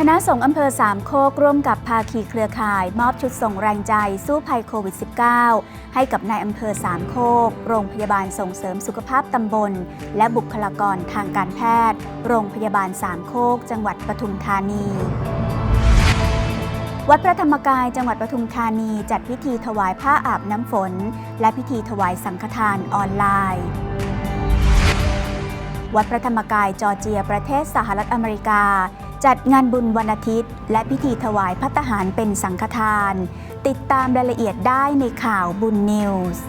คณะสงฆ์อำเภอสามโคกร่วมกับภาคีเครือข่าย มอบชุดส่งแรงใจสู้ภัยโควิด -19 ให้กับนายอำเภอสามโคก โรงพยาบาลส่งเสริมสุขภาพตำบล และบุคลากรทางการแพทย์ โรงพยาบาลสามโคก จังหวัดปทุมธานีวัดพระธรรมกายจังหวัดปทุมธานีจัดพิธีถวายผ้าอาบน้ำฝน และพิธีถวายสังฆทานออนไลน์ วัดพระธรรมกายจอร์เจียประเทศสหรัฐอเมริกา จัดงานบุญวันอาทิตย์ และพิธีถวายพัตตาหารเป็นสังฆทาน ติดตามรายละเอียดได้ในข่าวบุญนิวส์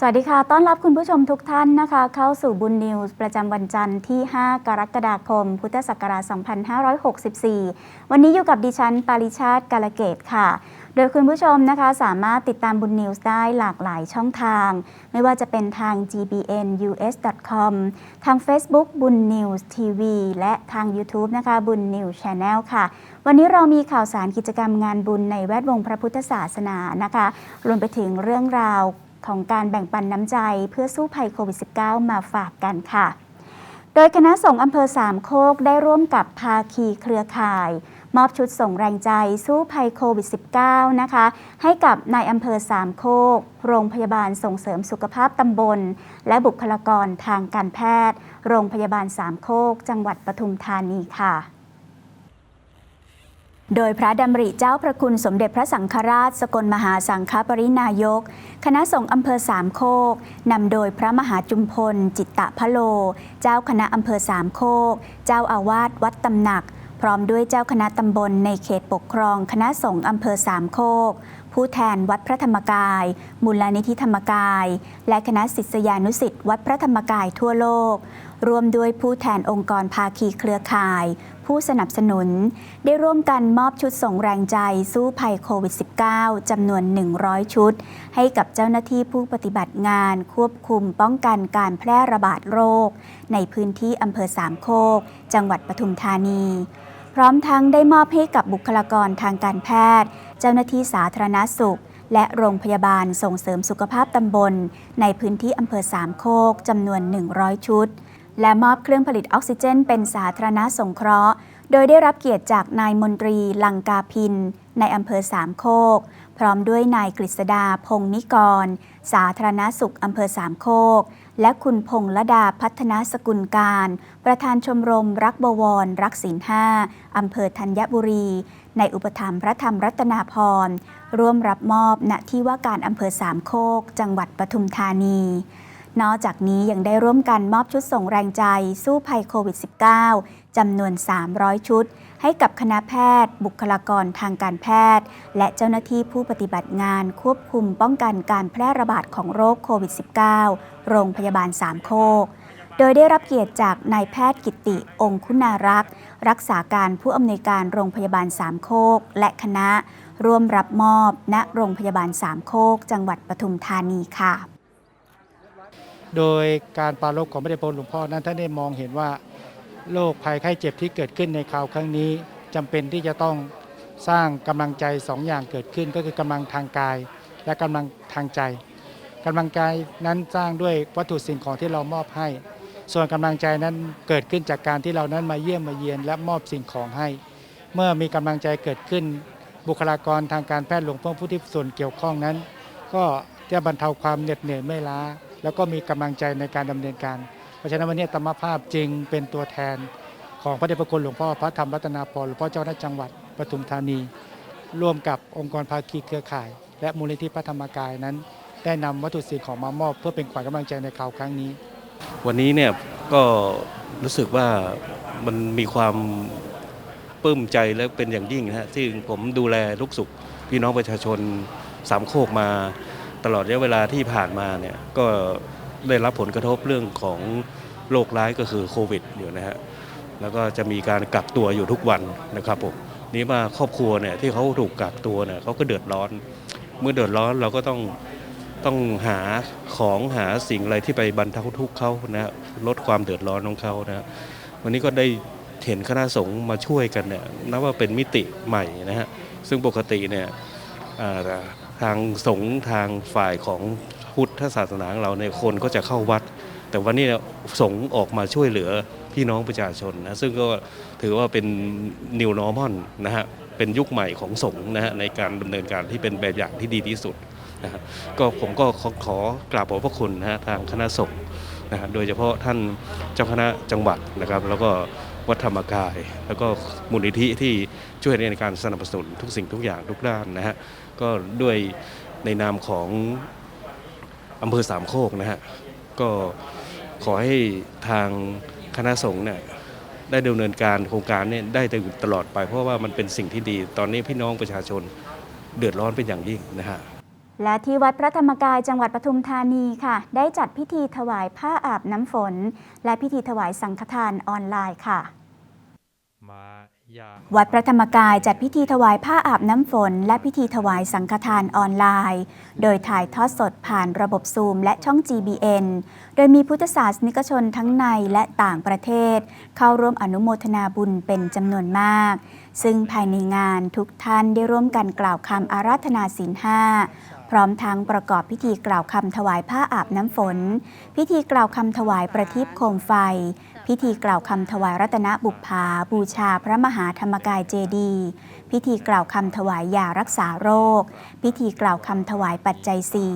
สวัสดีค่ะ ต้อนรับคุณผู้ชมทุกท่านนะคะ เข้าสู่บุญนิวส์ประจำวันจันทร์ที่ 5 กรกฎาคม พุทธศักราช 2564 วันนี้อยู่กับดิฉัน ปาริชาติกาลเกตค่ะ โดยคุณผู้ชมนะคะสามารถติดตามบุญนิวส์ได้หลากหลายช่องทาง ไม่ว่าจะเป็นทาง gbnus.com ทาง Facebook บุญนิวส์ทีวีและทาง YouTube นะคะบุญนิวส์ช n แนลค่ะ วันนี้เรามีข่าวสารกิจกรรมงานบุญในแวดวงพระพุทธศาสนานะคะ รวมไปถึงเรื่องราว ของการแบ่งปันน้ำใจเพื่อสู้ภัยโควิด -19 มาฝากกันค่ะ โดยคณะสงฆ์อำเภอสามโคกได้ร่วมกับภาคีเครือข่าย มอบชุดส่งแรงใจสู้ภัยโควิด -19 นะคะ ให้กับนายอำเภอสามโคก โรงพยาบาลส่งเสริมสุขภาพตำบล และบุคลากรทางการแพทย์ โรงพยาบาลสามโคก จังหวัดปทุมธานีค่ะ โดยพระดำริเจ้าพระคุณสมเด็จพระสังฆราช สกลมหาสังฆปรินายก คณะสงฆ์อำเภอสามโคก นำโดยพระมหาจุมพล จิตตะพะโล เจ้าคณะอำเภอสามโคก เจ้าอาวาสวัดตำหนัก พร้อมด้วยเจ้าคณะตำบลในเขตปกครอง คณะสงฆ์อำเภอสามโคก ผู้แทนวัดพระธรรมกาย มูลนิธิธรรมกาย และคณะศิษยานุสิษย์วัดพระธรรมกายทั่วโลก รวมด้วยผู้แทนองค์กรภาคีเครือข่าย ผู้สนับสนุน ได้ร่วมกันมอบชุดส่งแรงใจสู้ภัยโควิด -19 จำนวน 100 ชุด ให้กับเจ้าหน้าที่ผู้ปฏิบัติงานควบคุมป้องกันการแพร่ระบาดโรค ในพื้นที่อำเภอสามโคก จังหวัดปทุมธานี พร้อมทั้งได้มอบให้กับบุคลากรทางการแพทย์ เจ้าหน้าที่สาธารณสุข และโรงพยาบาลส่งเสริมสุขภาพตำบล ในพื้นที่อำเภอสามโคกจำนวน 100 ชุด และมอบเครื่องผลิตออกซิเจน เป็นสาธารณสงเคราะห์ โดยได้รับเกียรติจากนายมนตรีลังกาพิน ในอำเภอสามโคก พร้อมด้วยนายกฤษดาพงนิกร สาธารณสุขอำเภอสามโคกและคุณพงละดาพัฒนาสกุลการ ประธานชมรมรักบวร รักศีลห้าอำเภอธัญบุรี ในอุปถัมภ์พระธรรมรัตนาพรร่วมรับมอบณที่ว่าการอำเภอสามโคก จังหวัดปทุมธานี นอกจากนี้ยังได้ร่วมกันมอบชุดส่งแรงใจสู้ภัยโควิด -19 จำนวน 300 ชุด ให้กับคณะแพทย์ บุคลากรทางการแพทย์ และเจ้าหน้าที่ผู้ปฏิบัติงานควบคุมป้องกันการแพร่ระบาดของโรคโควิด -19 โรงพยาบาลสามโคก โดยได้รับเกียรติจากนายแพทย์กิติองคุณารักษ์ รักษาการผู้อำนวยการโรงพยาบาลสามโคก และคณะ ร่วมรับมอบ ณโรงพยาบาลสามโคก จังหวัดปทุมธานีค่ะ โดยการปรารภของพระเดชพระคุณหลวงพ่อนั้นท่านได้มองเห็นว่าโรคภัยไข้เจ็บที่เกิดขึ้นในคราวครั้งนี้จำเป็นที่จะต้องสร้างกำลังใจสองอย่างเกิดขึ้นก็คือกำลังทางกาย และกำลังทางใจกำลังกายนั้นสร้างด้วยวัตถุสิ่งของที่เรามอบให้ ส่วนกำลังใจนั้นเกิดขึ้นจากการที่เรานั้นมาเยี่ยมมาเยียนและมอบสิ่งของให้ เมื่อมีกำลังใจเกิดขึ้น บุคลากรทางการแพทย์หลวงพ่อผู้ที่ส่วนเกี่ยวข้องนั้น ก็จะบรรเทาความเหน็ดเหนื่อยไม่ล้า แล้วก็มีกำลังใจในการดำเนินการ เพราะฉะนั้นวันนี้ธรรมภาพจึงเป็นตัวแทน ของพระเดชพระคุณหลวงพ่อพระธรรมรัตนาพรหลวงพ่อเจ้าหน้าจังหวัดปทุมธานี ร่วมกับองค์กรภาคีเครือข่าย และมูลนิธิพระธรรมกายนั้น ได้นำวัตถุสิ่งของมามอบเพื่อเป็นขวัญกำลังใจในข่าวครั้งนี้ วันนี้เนี่ยก็รู้สึกว่ามันมีความปลื้มใจและเป็นอย่างยิ่งนะฮะที่ผมดูแลลูกสุขพี่น้องประชาชนสามโคกมาตลอดระยะเวลาที่ผ่านมาเนี่ยก็ได้รับผลกระทบเรื่องของโรคร้ายก็คือโควิดอยู่นะฮะแล้วก็จะมีการกักตัวอยู่ทุกวันนะครับผมนี้มาครอบครัวเนี่ยที่เขาถูกกักตัวเนี่ยเขาก็เดือดร้อน เมื่อเดือดร้อนเราก็ต้อง ต้องหาของหาสิ่งอะไรที่ไปบรรเทาทุกข์เขานะลดความเดือดร้อนของเขานะวันนี้ก็ได้เห็นคณะสงฆ์มาช่วยกันเนี่ยนับว่าเป็นมิติใหม่นะฮะซึ่งปกติเนี่ยทางสงฆ์ทางฝ่ายของพุทธศาสนาของเราเนี่ยคนก็จะเข้าวัด แต่วันนี้เนี่ยสงฆ์ออกมาช่วยเหลือพี่น้องประชาชนนะซึ่งก็ถือว่าเป็น new normal นะฮะเป็นยุคใหม่ของสงฆ์นะฮะในการดำเนินการที่เป็นแบบอย่างที่ดีที่สุด นะก็ผมก็ขอขอกราบขอบพระคุณนะฮะทางคณะสงฆ์นะฮะโดยเฉพาะท่านเจ้าคณะจังหวัดนะครับ แล้วก็วัดธรรมกาย แล้วก็มูลนิธิที่ช่วยในการสนับสนุนทุกสิ่งทุกอย่างทุกด้านนะฮะก็ด้วยในนามของอำเภอสามโคกนะฮะก็ขอให้ทางคณะสงฆ์เนี่ยได้ดำเนินการโครงการเนี่ยได้ตลอดไป เพราะว่ามันเป็นสิ่งที่ดี ตอนนี้พี่น้องประชาชนเดือดร้อนเป็นอย่างยิ่งนะฮะ และที่วัดพระธรรมกายจังหวัดปทุมธานีค่ะ ได้จัดพิธีถวายผ้าอาบน้ำฝน และพิธีถวายสังฆทานออนไลน์ค่ะมายาวัดพระธรรมกายจัดพิธีถวายผ้าอาบน้ำฝน และพิธีถวายสังฆทานออนไลน์ โดยถ่ายทอดสดผ่านระบบซูมและช่อง GBN โดยมีพุทธศาสนิกชนทั้งในและต่างประเทศ เข้าร่วมอนุโมทนาบุญเป็นจำนวนมาก ซึ่งภายในงานทุกท่านได้ร่วมกันกล่าวคำอาราธนาศีลห้า พร้อมทั้งประกอบพิธีกล่าวคำถวายผ้าอาบน้ำฝน พิธีกล่าวคำถวายประทีปโคมไฟ พิธีกล่าวคำถวายรัตนบุพภาบูชาพระมหาธรรมกายเจดีย์พิธีกล่าวคำถวายยารักษาโรค พิธีกล่าวคำถวายปัจจัยสี่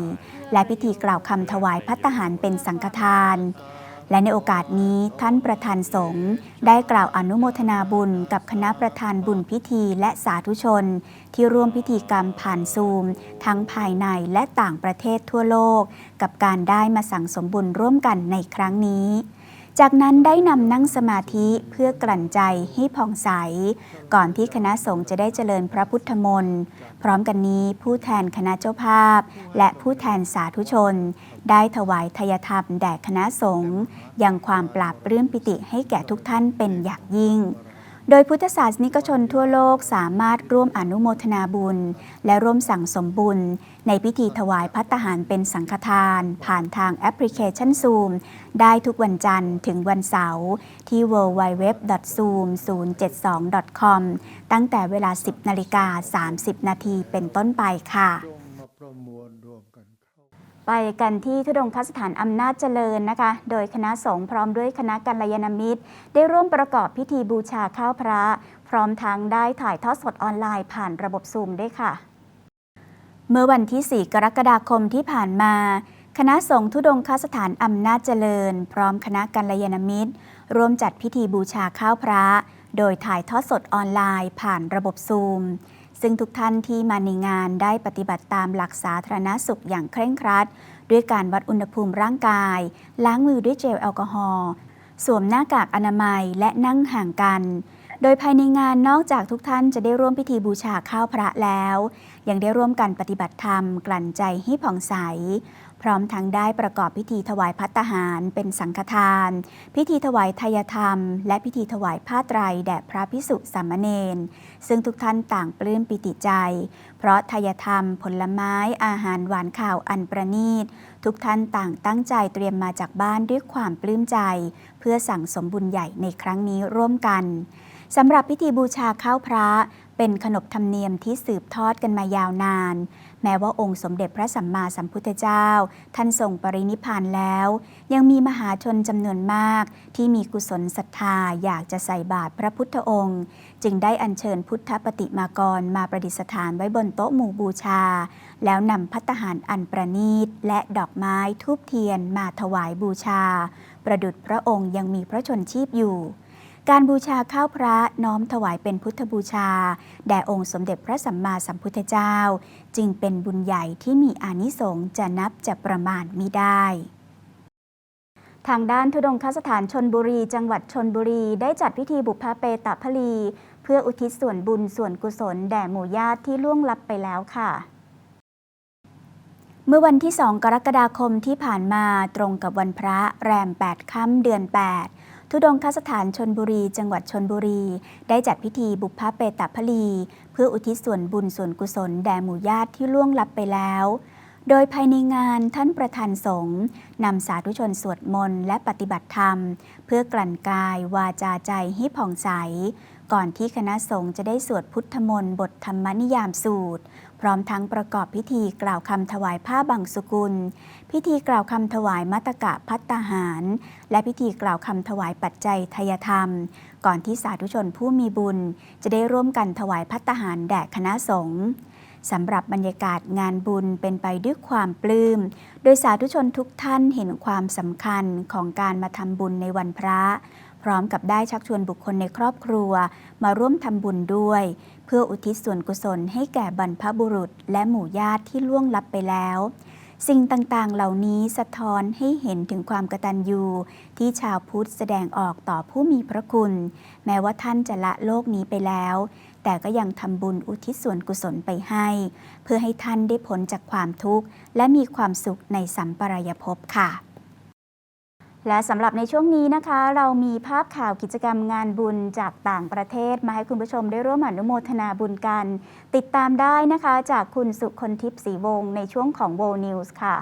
และพิธีกล่าวคำถวายพัตหารเป็นสังฆทาน และในโอกาสนี้ท่านประธานสงฆ์ได้กล่าวอนุโมทนาบุญกับคณะประธานบุญพิธีและสาธุชน ที่ร่วมพิธีกรรมผ่านซูม ทั้งภายในและต่างประเทศทั่วโลก กับการได้มาสั่งสมบุญร่วมกันในครั้งนี้ จากนั้นได้นำนั่งสมาธิเพื่อกลั่นใจให้ผ่องใส ก่อนที่คณะสงฆ์จะได้เจริญพระพุทธมนต์พร้อมกันนี้ผู้แทนคณะเจ้าภาพ และผู้แทนสาธุชน ได้ถวายทายธรรมแด่คณะสงฆ์ยังความปราบปลื้มปิติให้แก่ทุกท่านเป็นอย่างยิ่ง โดยพุทธศาสนิกชนทั่วโลกสามารถร่วมอนุโมทนาบุญ และร่วมสั่งสมบุญ ในพิธีถวายพัตตาหารเป็นสังฆทาน ผ่านทางแอปพลิเคชัน Zoom ได้ทุกวันจันทร์ถึงวันเสาร์ที่ www.zoom072.com ตั้งแต่เวลา 10 นาฬิกา 30 นาทีเป็นต้นไปค่ะมวลรวมกันเข้า ไปกันที่ทุดงคสถานอำนาจเจริญนะคะ โดยคณะสงฆ์พร้อมด้วยคณะกัลยาณมิตร ได้ร่วมประกอบพิธีบูชาข้าวพระ พร้อมทั้งได้ถ่ายทอดสดออนไลน์ผ่านระบบซูมด้วยค่ะ เมื่อวันที่ 4 กรกฎาคมที่ผ่านมา คณะสงฆ์ทุดงคสถานอำนาจเจริญ พร้อมคณะกัลยาณมิตร ร่วมจัดพิธีบูชาข้าวพระ โดยถ่ายทอดสดออนไลน์ผ่านระบบซูม ซึ่งทุกท่านที่มาในงานได้ปฏิบัติตามหลักสาธารณสุขอย่างเคร่งครัด ด้วยการวัดอุณหภูมิร่างกาย ล้างมือด้วยเจลแอลกอฮอล์สวมหน้ากากอนามัยและนั่งห่างกัน โดยภายในงานนอกจากทุกท่านจะได้ร่วมพิธีบูชาข้าวพระแล้ว ยังได้ร่วมกันปฏิบัติธรรม กลั่นใจให้ผ่องใส พร้อมทั้งได้ประกอบพิธีถวายพัตตาหาร เป็นสังฆทาน พิธีถวายทายธรรม และพิธีถวายผ้าไตรแด่พระพิสุสามเณรซึ่งทุกท่านต่างปลื้มปิติใจ เพราะทายธรรม ผลไม้อาหารหวานข่าวอันประณีต ทุกท่านต่างตั้งใจเตรียมมาจากบ้านด้วยความปลื้มใจ เพื่อสั่งสมบุญใหญ่ในครั้งนี้ร่วมกันสำหรับพิธีบูชาข้าวพระเป็นขนบธรรมเนียมที่สืบทอดกันมายาวนาน แม้ว่าองค์สมเด็จพระสัมมาสัมพุทธเจ้า ท่านทรงปรินิพานแล้ว ยังมีมหาชนจำนวนมาก ที่มีกุศลศรัทธาอยากจะใส่บาตรพระพุทธองค์ จึงได้อัญเชิญพุทธปฏิมากรมาประดิษฐานไว้บนโต๊ะหมู่บูชา แล้วนำพัตหารอันประณีต และดอกไม้ทูบเทียนมาถวายบูชา ประดุจพระองค์ยังมีพระชนชีพอยู่ การบูชาข้าวพระน้อมถวายเป็นพุทธบูชา แด่องค์สมเด็จพระสัมมาสัมพุทธเจ้า จึงเป็นบุญใหญ่ที่มีอานิสงส์จะนับจะประมาณมิได้ทางด้านทุดงคสถานชนบุรี จังหวัดชนบุรี ได้จัดพิธีบุพเพตพลี เพื่ออุทิศส่วนบุญส่วนกุศลแด่หมู่ญาติที่ล่วงลับไปแล้วค่ะ เมื่อวันที่ 2 กรกฎาคมที่ผ่านมาตรงกับวันพระแรม 8 ค่ำเดือน 8 ทุดงคสถานชนบุรี จังหวัดชนบุรี ได้จัดพิธีบุพเพเปตพลี เพื่ออุทิศส่วนบุญส่วนกุศลแด่หมู่ญาติที่ล่วงลับไปแล้ว โดยภายในงานท่านประธานสงฆ์นำสาธุชนสวดมนต์และปฏิบัติธรรม เพื่อกลั่นกายวาจาใจให้ผ่องใส ก่อนที่คณะสงฆ์จะได้สวดพุทธมนต์บทธรรมนิยามสูตร พร้อมทั้งประกอบพิธีกล่าวคำถวายผ้าบังสุกุล พิธีกล่าวคำถวายมัตตกะพัตตาหาร และพิธีกล่าวคำถวายปัจจัยทายธรรม ก่อนที่สาธุชนผู้มีบุญ จะได้ร่วมกันถวายพัตตาหารแด่คณะสงฆ์สำหรับบรรยากาศงานบุญเป็นไปด้วยความปลื้ม โดยสาธุชนทุกท่านเห็นความสำคัญของการมาทำบุญในวันพระ พร้อมกับได้ชักชวนบุคคลในครอบครัว มาร่วมทำบุญด้วย พื่ออุทิศส่วนกุศลให้แก่บรรพบุรุษและหมู่ญาติที่ล่วงลับไปแล้ว สิ่งต่างๆ เหล่านี้สะท้อนให้เห็นถึงความกตัญญูที่ชาวพุทธแสดงออกต่อผู้มีพระคุณ แม้ว่าท่านจะละโลกนี้ไปแล้ว แต่ก็ยังทำบุญอุทิศส่วนกุศลไปให้ เพื่อให้ท่านได้พ้นจากความทุกข์ และมีความสุขในสัมปรายภพค่ะ และสำหรับในช่วงนี้นะคะ เรามีภาพข่าวกิจกรรมงานบุญจากต่างประเทศ มาให้คุณผู้ชมได้ร่วมอนุโมทนาบุญกัน ติดตามได้นะคะ จากคุณสุคนทิพย์ศรีวงศ์ในช่วงของ w o นิวส์ค่ะ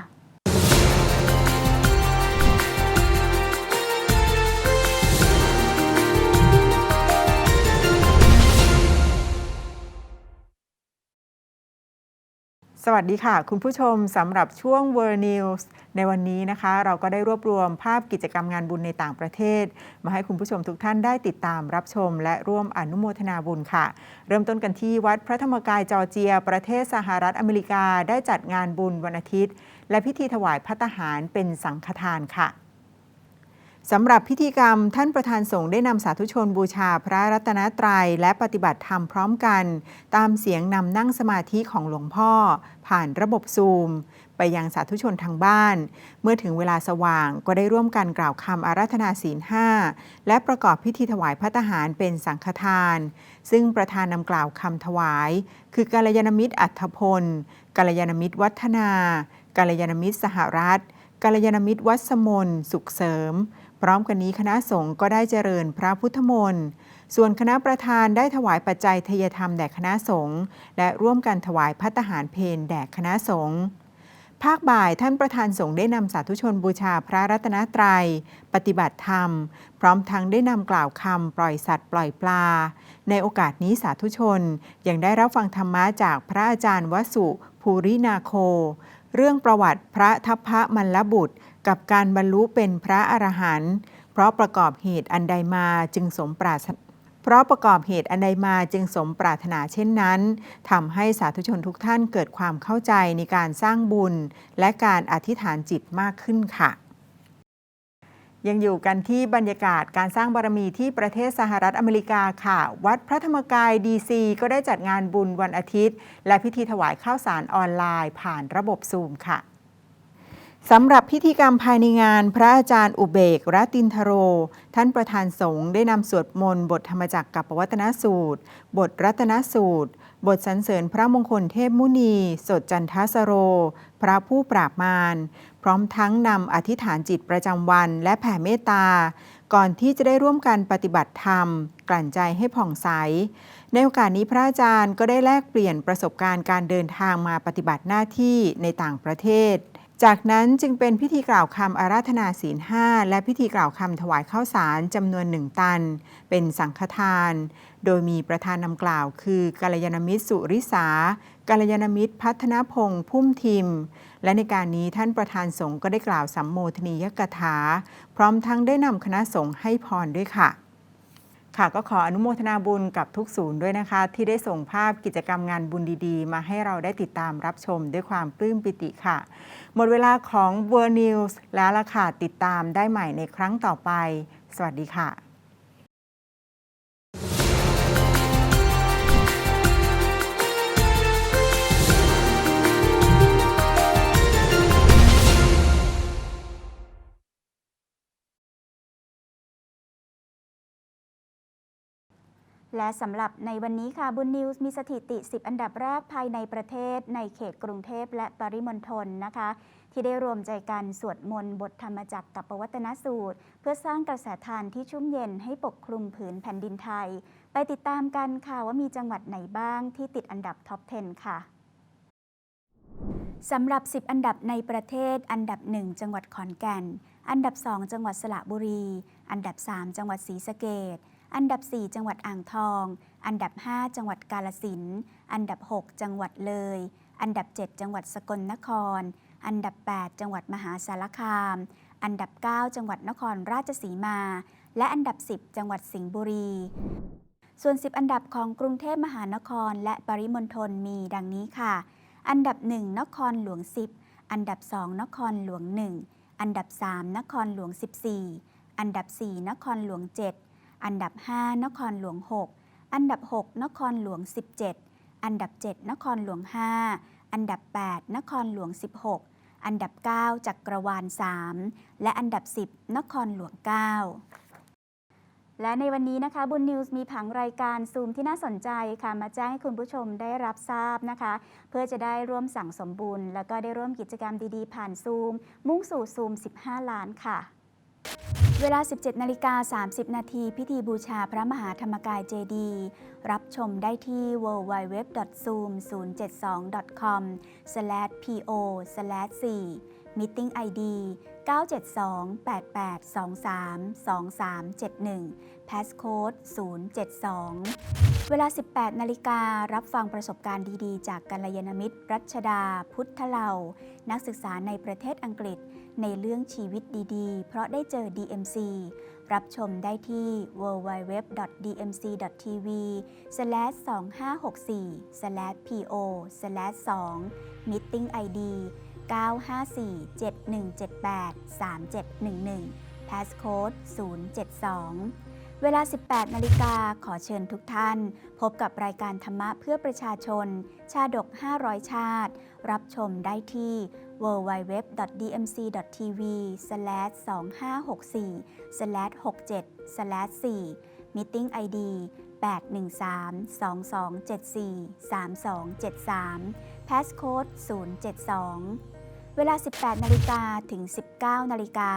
สวัสดีค่ะ คุณผู้ชมสำหรับช่วง World News ในวันนี้นะคะ เราก็ได้รวบรวมภาพกิจกรรมงานบุญในต่างประเทศ มาให้คุณผู้ชมทุกท่านได้ติดตามรับชม และร่วมอนุโมทนาบุญค่ะ เริ่มต้นกันที่วัดพระธรรมกายจอร์เจีย ประเทศสหรัฐอเมริกาได้จัดงานบุญวันอาทิตย์ และพิธีถวายพระทหารเป็นสังฆทานค่ะ สำหรับพิธีกรรมท่านประธานสงฆ์ได้นำสาธุชนบูชาพระรัตนตรัย และปฏิบัติธรรมพร้อมกัน ตามเสียงนำนั่งสมาธิของหลวงพ่อ ผ่านระบบซูม ไปยังสาธุชนทางบ้าน เมื่อถึงเวลาสว่างก็ได้ร่วมกันกล่าวคำอาราธนาศีลห้าและประกอบพิธีถวายพระทหารเป็นสังฆทาน ซึ่งประธานนำกล่าวคำถวาย คือกัลยาณมิตรอัธพลกัลยาณมิตรวัฒนากัลยาณมิตรสหรัฐกัลยาณมิตรวัสมนสุขเสริม พร้อมกันนี้คณะสงฆ์ก็ได้เจริญพระพุทธมนต์ ส่วนคณะประธานได้ถวายปัจจัยทยธรรมแด่คณะสงฆ์และร่วมกันถวายพัตหารเพนแด่คณะสงฆ์ภาคบ่ายท่านประธานสงฆ์ได้นำสาธุชนบูชาพระรัตนตรัย ปฏิบัติธรรม พร้อมทั้งได้นำกล่าวคำปล่อยสัตว์ปล่อยปลา ในโอกาสนี้สาธุชนยังได้รับฟังธรรมะจากพระอาจารย์วสุภูรินาโค เรื่องประวัติพระทัพพระมัลลบุตร กับการบรรลุเป็นพระอรหันต์เพราะประกอบเหตุอันใดมาจึงสมปรารถเพราะประกอบเหตุอันใดมาจึงสมปรารถนาเช่นนั้นทำให้สาธุชนทุกท่านเกิดความเข้าใจในการสร้างบุญ และการอธิษฐานจิตมากขึ้นค่ะ ยังอยู่กันที่บรรยากาศการสร้างบารมีที่ประเทศสหรัฐอเมริกาค่ะ วัดพระธรรมกายดีซีก็ได้จัดงานบุญวันอาทิตย์ และพิธีถวายข้าวสารออนไลน์ผ่านระบบซูมค่ะ สำหรับพิธีกรรมภายในงาน พระอาจารย์อุเบกรตินทโร ท่านประธานสงฆ์ได้นำสวดมนต์บทธรรมจักรกับปวัตนสูตร บทรัตนสูตร บทสรรเสริญพระมงคลเทพมุนี สดจันทสโร พระผู้ปราบมาร พร้อมทั้งนำอธิษฐานจิตประจำวันและแผ่เมตตา ก่อนที่จะได้ร่วมกันปฏิบัติธรรม กลั่นใจให้ผ่องใส ในโอกาสนี้พระอาจารย์ก็ได้แลกเปลี่ยนประสบการณ์การเดินทางมาปฏิบัติหน้าที่ในต่างประเทศ จากนั้นจึงเป็นพิธีกล่าวคำอาราธนาศีลห้าและพิธีกล่าวคำถวายข้าวสารจำนวนหนึ่งตัน เป็นสังฆทาน โดยมีประธานนำกล่าวคือกัลยาณมิตรสุริสากัลยาณมิตรพัฒนพงษ์พุ่มทิม และในการนี้ท่านประธานสงฆ์ก็ได้กล่าวสัมโมทนียกถา พร้อมทั้งได้นำคณะสงฆ์ให้พรด้วยค่ะค่ะก็ขออนุโมทนาบุญกับทุกศูนย์ด้วยนะคะ ที่ได้ส่งภาพกิจกรรมงานบุญดีๆ มาให้เราได้ติดตามรับชมด้วยความปลื้มปิติค่ะ หมดเวลาของ World News แล้วล่ะค่ะ ติดตามได้ใหม่ในครั้งต่อไป สวัสดีค่ะ และสำหรับในวันนี้ค่ะบุญนิวส์มีสถิติ 10 อันดับแรกภายในประเทศ ในเขตกรุงเทพและปริมณฑลนะคะ ที่ได้รวมใจกันสวดมนต์บทธรรมจักรกับประวัตนสูตร เพื่อสร้างกระแสทานที่ชุ่มเย็นให้ปกคลุมผืนแผ่นดินไทย ไปติดตามกันค่ะว่ามีจังหวัดไหนบ้างที่ติดอันดับท็อป 10 ค่ะสำหรับ 10 อันดับในประเทศ อันดับ 1 จังหวัดขอนแก่น อันดับ 2 จังหวัดสระบุรี อันดับ 3 จังหวัดศรีสะเกด อันดับ 4 จังหวัดอ่างทอง อันดับ 5 จังหวัดกาลสิน อันดับ 6 จังหวัดเลย อันดับ 7 จังหวัดสกลนคร อันดับ 8 จังหวัดมหาสารคาม อันดับ 9 จังหวัดนครราชสีมา และอันดับ 10 จังหวัดสิงห์บุรี ส่วน 10 อันดับของกรุงเทพมหานครและปริมณฑลมีดังนี้ค่ะ อันดับ 1 นครหลวง 10 อันดับ 2 นครหลวง 1 อันดับ 3 นครหลวง 14 อันดับ 4 นครหลวง 7 อันดับ 5 นครหลวง 6 อันดับ 6 นครหลวง 17 อันดับ 7 นครหลวง 5 อันดับ 8 นครหลวง 16 อันดับ 9 จักรวาล 3 และอันดับ 10 นครหลวง 9และในวันนี้นะคะบุญนิวส์มีผังรายการซูมที่น่าสนใจค่ะมาแจ้งให้คุณผู้ชมได้รับทราบนะคะ เพื่อจะได้ร่วมสั่งสมบุญ แล้วก็ได้ร่วมกิจกรรมดีๆ ผ่านซูม มุ่งสู่ซูม 15 ล้านค่ะ เวลา 17 นาฬิกา 30 นาทีพิธีบูชาพระมหาธรรมกายเจดีย์รับชมได้ที่ www.zoom072.com/po/4 Meeting ID 972-8823-2371 Passcode 072 เวลา 18 นาฬิการับฟังประสบการณ์ดี ๆ จากกัลยาณมิตร รัชดา พุทธเลา นักศึกษาในประเทศอังกฤษ ในเรื่องชีวิตดีๆ เพราะได้เจอ DMC รับชมได้ที่ www.dmc.tv/2564/po/2 Meeting ID 954-7178-3711 Passcode 072 เวลา 18 นาฬิกาขอเชิญทุกท่าน พบกับรายการธรรมะเพื่อประชาชน ชาดก 500 ชาติ รับชมได้ที่ www.dmc.tv/2564/67/4 Meeting ID 813-2274-3273 Passcode 072 เวลา 18 นาฬิกาถึง 19 นาฬิกา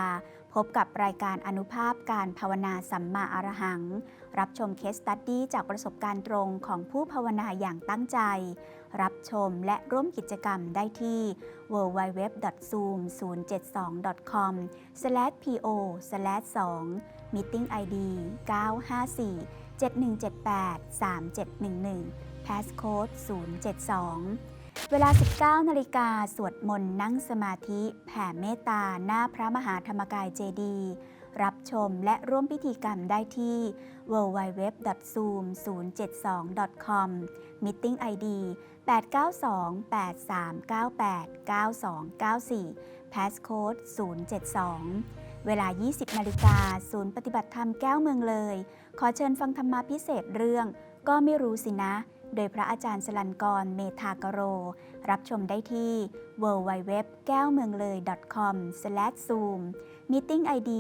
พบกับรายการอนุภาพการภาวนาสัมมาอรหัง รับชมเคสตัดดี้จากประสบการณ์ตรงของผู้ภาวนาอย่างตั้งใจ รับชมและร่วมกิจกรรมได้ที่ www.zoom072.com/po/2 Meeting ID 954-7178-3711 Passcode 072 เวลา 19 นาฬิกาสวดมนต์นั่งสมาธิ แผ่เมตตา หน้าพระมหาธรรมกายเจดีย์รับชมและร่วมพิธีกรรมได้ที่ www.zoom072.com Meeting ID 892-8398-9294 Passcode 072 เวลา 20นาฬิกาศูนย์ปฏิบัติธรรมแก้วเมืองเลย ขอเชิญฟังธรรมะพิเศษเรื่อง ก็ไม่รู้สินะ โดยพระอาจารย์สลันกรเมธากโร รับชมได้ที่ www แก้วเมืองเลย .com/zoom Meeting ID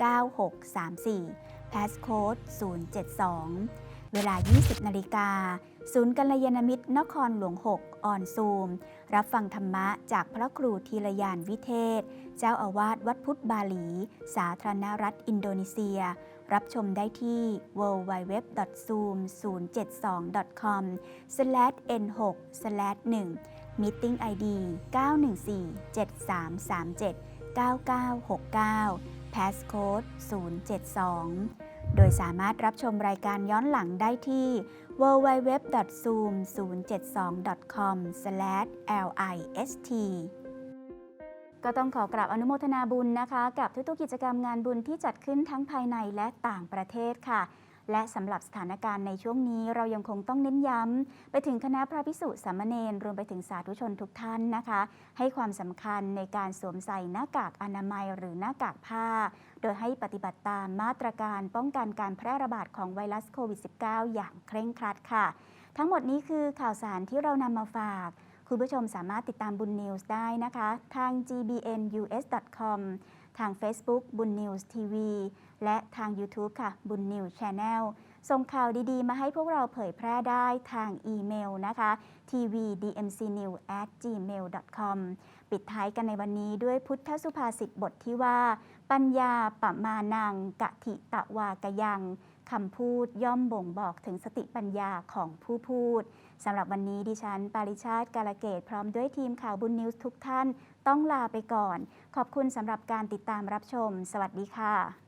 853-7900-9634 Passcode 072 เวลา 20 นาฬิกา ศูนย์กัลยาณมิตรนครหลวง 6 ออนซูม รับฟังธรรมะจากพระครูธีรยานวิเทศ เจ้าอาวาสวัดพุทธบาลี สาธารณรัฐอินโดนีเซีย รับชมได้ที่ www.zoom072.com/n6/1 Meeting ID 914-7337-9969 Passcode 072 โดยสามารถรับชมรายการย้อนหลังได้ที่ www.zoom072.com/list ก็ต้องขอกราบอนุโมทนาบุญนะคะ กับทุกๆกิจกรรมงานบุญที่จัดขึ้นทั้งภายในและต่างประเทศค่ะ และสำหรับสถานการณ์ในช่วงนี้เรายังคงต้องเน้นย้ำไปถึงคณะพระพิสุสามเณรรวมไปถึงสาธุชนทุกท่านนะคะ ให้ความสำคัญในการสวมใส่หน้ากากอนามัยหรือหน้ากากผ้า โดยให้ปฏิบัติตามมาตรการป้องกันการแพร่ระบาดของไวรัสโควิด -19 อย่างเคร่งครัดค่ะ ทั้งหมดนี้คือข่าวสารที่เรานำมาฝาก คุณผู้ชมสามารถติดตามบุญนิวส์ได้นะคะ ทาง gbnus.com ทาง Facebook บุญนิวส์ทีวีและทาง YouTube ค่ะ บุญนิวส์ Channel ส่งข่าวดีๆ มาให้พวกเราเผยแพร่ได้ทางอีเมลนะคะ tvdmcnews@gmail.com ปิดท้ายกันในวันนี้ด้วยพุทธสุภาษิตบทที่ว่า ปัญญาปะมานังกะถิตะวากะยัง คำพูดย่อมบ่งบอกถึงสติปัญญาของผู้พูดสำหรับวันนี้ดิฉัน ปาริชาติกาลเกต พร้อมด้วยทีมข่าวบุญนิวส์ทุกท่าน ต้องลาไปก่อน ขอบคุณสำหรับการติดตามรับชม สวัสดีค่ะ